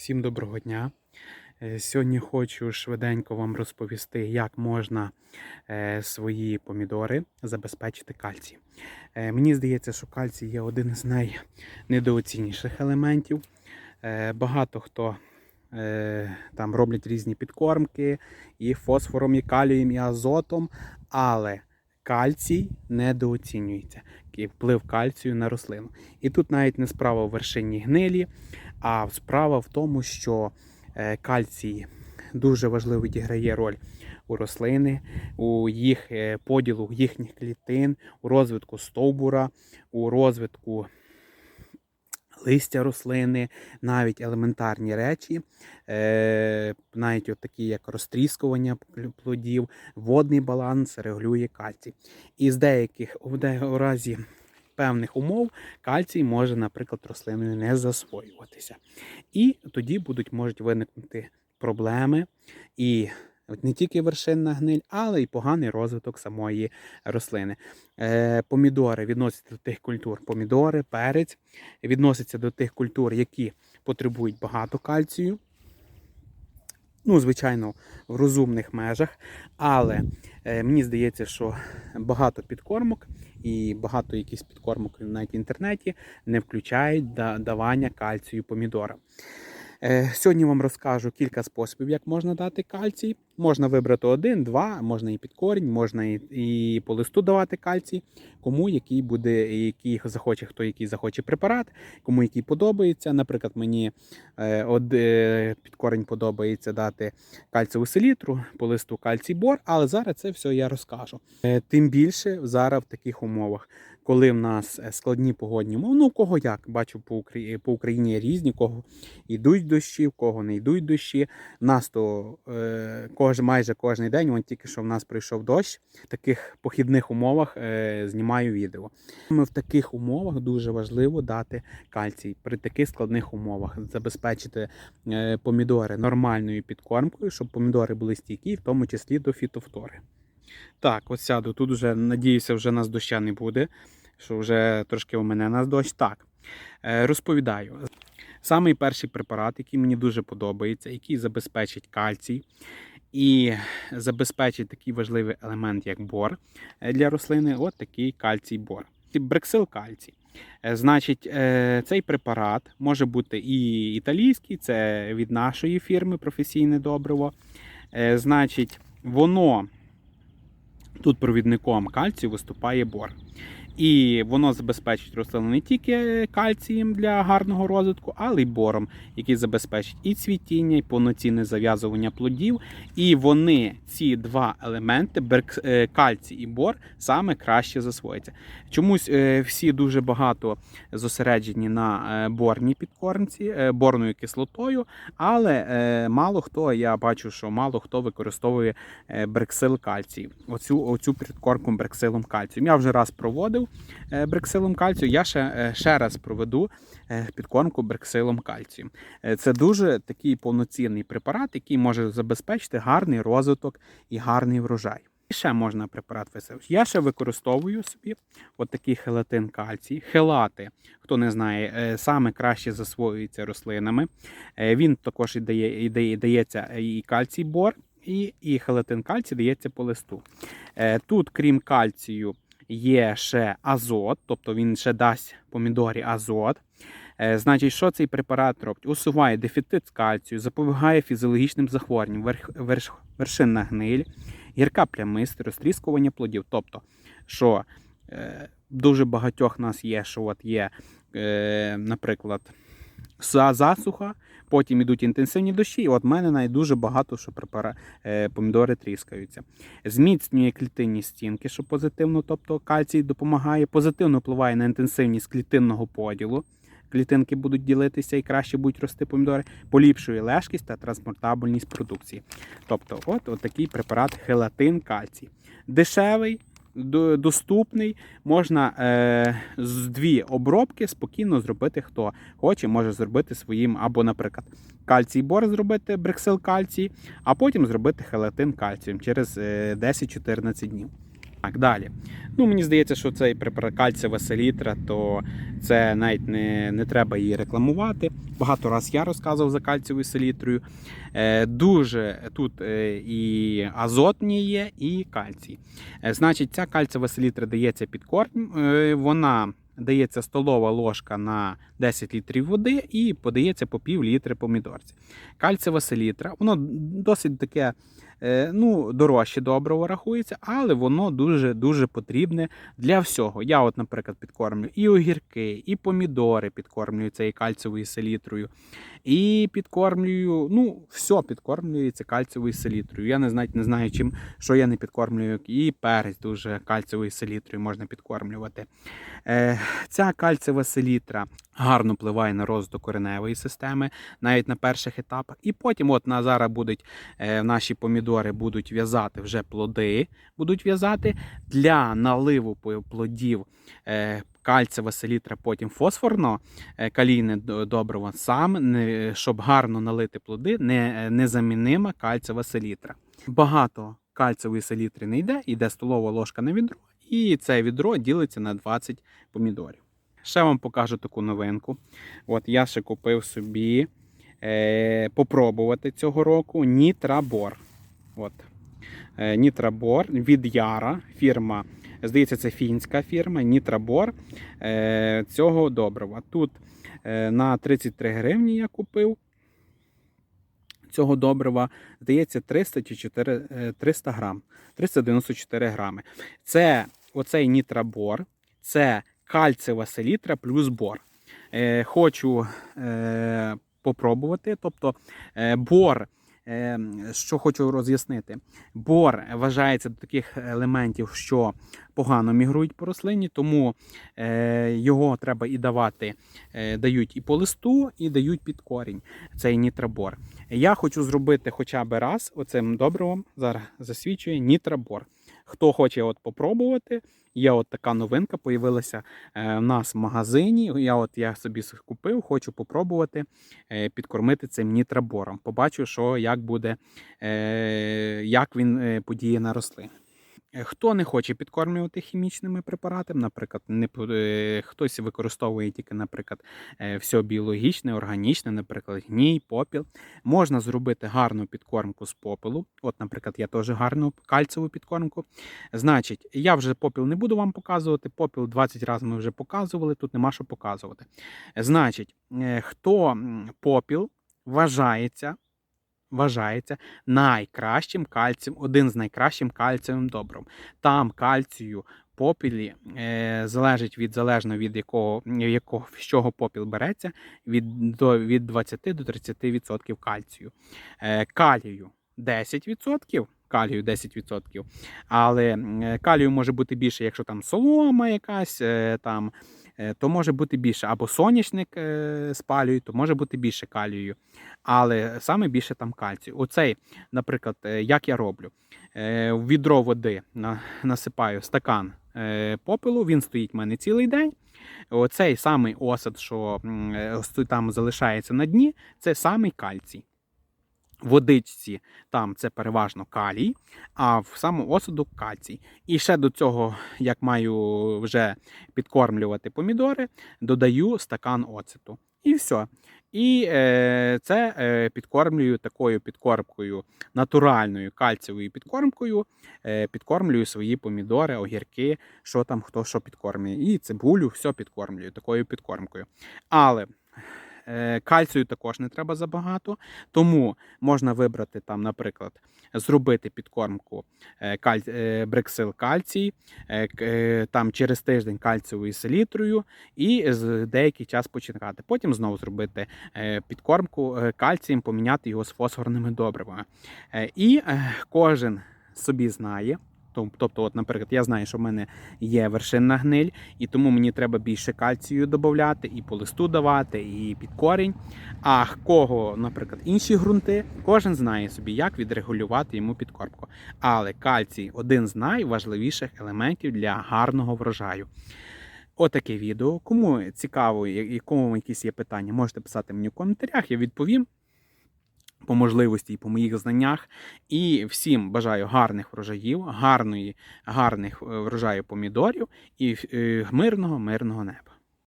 Всім доброго дня. Е, Сьогодні хочу швиденько вам розповісти, як можна е, свої помідори забезпечити кальцій. Е, Мені здається, що кальцій є один з найнедооцінніших елементів. Багато хто там роблять різні підкормки і фосфором, і калієм, і азотом, але кальцій недооцінюється. Вплив кальцію на рослину. І тут навіть не справа в вершині гнилі, а справа в тому, що е, кальцій дуже важливо відіграє роль у рослини, у їх е, поділу їхніх клітин, у розвитку стовбура, у розвитку листя рослини, навіть елементарні речі, е, навіть от такі як розтріскування плодів, водний баланс регулює кальцій. І з деяких в разі певних умов кальцій може, наприклад, рослиною не засвоюватися. І тоді будуть можуть виникнути проблеми і не тільки вершинна гниль, але й поганий розвиток самої рослини. Е, помідори відносяться до тих культур. Помідори, перець відносяться до тих культур, які потребують багато кальцію. Ну, звичайно, в розумних межах, але е, мені здається, що багато підкормок і багато якихось підкормок навіть в інтернеті не включають да- давання кальцію помідорам. Е, Сьогодні вам розкажу кілька способів, як можна дати кальцій. Можна вибрати один, два, можна і під корінь, можна і, і по листу давати кальцій. Кому який буде, який захоче, хто який захоче препарат, кому який подобається. Наприклад, мені е, од, е, під корінь подобається дати кальцеву селітру, по листу кальцій бор, але зараз це все я розкажу. Е, Тим більше зараз в таких умовах, коли в нас е, складні погодні умови, ну кого як, бачу по Україні, по Україні різні, кого йдуть дощі, в кого не йдуть дощі. В нас то е, кож, майже кожен день, вон тільки що в нас прийшов дощ, в таких похідних умовах е, знімаю відео. Саме в таких умовах дуже важливо дати кальцій. При таких складних умовах забезпечити е, помідори нормальною підкормкою, щоб помідори були стійкі, в тому числі до фітофтори. Так, от сяду. Тут вже, надіюся, вже нас доща не буде, що вже трошки у мене нас дощ. Так, е, розповідаю. Самий перший препарат, який мені дуже подобається, який забезпечить кальцій і забезпечить такий важливий елемент, як бор е, для рослини, от такий кальцій бор. Брексил кальцій. Е, Значить, цей препарат може бути і італійський, це від нашої фірми професійне добриво. Значить, воно тут провідником кальцію виступає бор. І воно забезпечить рослину не тільки кальцієм для гарного розвитку, але й бором, який забезпечить і цвітіння, і повноцінне зав'язування плодів. І вони, ці два елементи, е, кальцій і бор, саме краще засвояться. Чомусь е, всі дуже багато зосереджені на е, борній підкормці, борною кислотою, але мало хто, я бачу, що мало хто використовує брексил кальцій. Оцю, оцю підкормку брексилом кальцію. Я вже раз проводив брексилом кальцію, я ще, е, ще раз проведу е, підкормку брексилом кальцію. Е, Це дуже такий повноцінний препарат, який може забезпечити гарний розвиток і гарний врожай. І ще можна препарат висадити. Я ще використовую собі от такий хелатин кальцій. Хелати, хто не знає, е, саме краще засвоюється рослинами. Е, Він також і дає, і дає, дається і кальцій бор, і, і хелатин кальцій дається по листу. Е, Тут, крім кальцію, є ще азот, тобто він ще дасть помідорі азот. Е, Значить, що цей препарат робить? Усуває дефіцит кальцію, запобігає фізіологічним захворюванням, верх, верш, вершинна гниль, гірка плямист, розтріскування плодів. Тобто, що е, дуже багатьох нас є, що от є, е, наприклад, засуха, потім йдуть інтенсивні дощі, і от в мене навіть дуже багато, що е, помідори тріскаються. Зміцнює клітинні стінки, що позитивно, тобто кальцій допомагає, позитивно впливає на інтенсивність клітинного поділу. Клітинки будуть ділитися і краще будуть рости помідори, поліпшує лежкість та транспортабельність продукції. Тобто, от, от такий препарат хелатин кальцій. Дешевий, доступний, можна е, з дві обробки спокійно зробити, хто хоче, може зробити своїм, або, наприклад, кальцій бор зробити, брексил кальцій, а потім зробити хелатин кальцієм через е, 10-14 днів. Так, далі. Ну, мені здається, що цей препарат кальцієва селітра, то це навіть не, не треба її рекламувати. Багато раз я розказував за кальцієвою селітрою. Е, дуже тут е, і азотні є, і кальцій. Е, значить, ця кальцієва селітра дається під корм. Е, вона дається столова ложка на 10 літрів води і подається по пів літри помідорці. Кальцієва селітра, воно досить таке ну, дорожче добриво рахується, але воно дуже дуже потрібне для всього. Я, от, наприклад, підкормлюю і огірки, і помідори підкормлюю цією кальцієвою селітрою, і підкормлюю, ну, все підкормлюється кальцієвою селітрою. Я не знаю, не знаю, чим що я не підкормлюю. І перець дуже кальцієвою селітрою можна підкормлювати. Е, Ця кальцієва селітра гарно впливає на розвиток кореневої системи, навіть на перших етапах. І потім, от на зараз будуть е, наші помідори будуть в'язати вже плоди, будуть в'язати для наливу плодів. Е, Кальцієва селітра, потім фосфорно е, калійне добриво, сам, щоб гарно налити плоди, е, незамінима кальцієва селітра. Багато кальцієвої селітри не йде, йде столова ложка на відро, і це відро ділиться на 20 помідорів. Ще вам покажу таку новинку. От я ще купив собі е, попробувати цього року Нітрабор. От. Е, Нітрабор від Яра, фірма, здається, це фінська фірма Нітрабор е, цього добрива. Тут е, на 33 гривні я купив цього добрива, здається, 300 чи 4, е, 300 грам, 394 грами. Це оцей нітрабор, це кальцієва селітра плюс бор. Е, хочу е, попробувати. Тобто е, бор, е, що хочу роз'яснити, бор вважається до таких елементів, що погано мігрують по рослині, тому е, його треба і давати, е, дають і по листу, і дають під корінь. Цей нітрабор. Я хочу зробити хоча б раз оцим добривом, зараз засвідчує нітрабор. Хто хоче от попробувати, є от така новинка, появилася е, в нас в магазині. Я от я собі купив, хочу попробувати е, підкормити цим нітрабором. Побачу, що як буде, е, як він подіє на рослини. Е, Хто не хоче підкормлювати хімічними препаратами, наприклад, не е, хтось використовує тільки, наприклад, е, все біологічне, органічне, наприклад, гній, попіл. Можна зробити гарну підкормку з попелу. От, наприклад, я теж гарну кальцеву підкормку. Значить, я вже попіл не буду вам показувати. Попіл 20 разів ми вже показували, тут нема що показувати. Значить, хто попіл вважається. Вважається найкращим кальцієм, один з найкращим кальцієвим добром. Там кальцію попілі е, залежить від залежно від якого, якого з чого попіл береться, від, до, від 20 до 30% кальцію. Е, калію 10%. Калію 10%. Але калію може бути більше, якщо там солома якась, е, там, е, то може бути більше. Або соняшник е, спалюють, то може бути більше калію. Але саме більше там кальцію. Оцей, наприклад, як я роблю, в відро води насипаю стакан попелу, він стоїть в мене цілий день. Оцей самий осад, що там залишається на дні, це самий кальцій. Водичці там це переважно калій, а в самому осаду кальцій. І ще до цього, як маю вже підкормлювати помідори, додаю стакан оцету. І все. І е, це е, підкормлюю такою підкормкою, натуральною кальцієвою підкормкою. Е, підкормлюю свої помідори, огірки, що там хто що підкормлює. І цибулю, все підкормлюю такою підкормкою. Але кальцію також не треба забагато, тому можна вибрати там, наприклад, зробити підкормку е, каль... е, брексил кальцій, е, е, там через тиждень кальцієвою селітрою і деякий час почекати. Потім знову зробити е, підкормку е, кальцієм, поміняти його з фосфорними добривами. Е, І е, кожен собі знає. Тоб- Тобто, от, наприклад, я знаю, що в мене є вершинна гниль, і тому мені треба більше кальцію додати, і по листу давати, і під корінь. А кого, наприклад, інші ґрунти, кожен знає собі, як відрегулювати йому підкормку. Але кальцій один з найважливіших елементів для гарного врожаю. Отаке відео. Кому цікаво, і кому якісь є питання, можете писати мені в коментарях, я відповім. По можливості і по моїх знаннях. І всім бажаю гарних врожаїв, гарної, гарних е, врожаїв помідорів і е, мирного, мирного неба.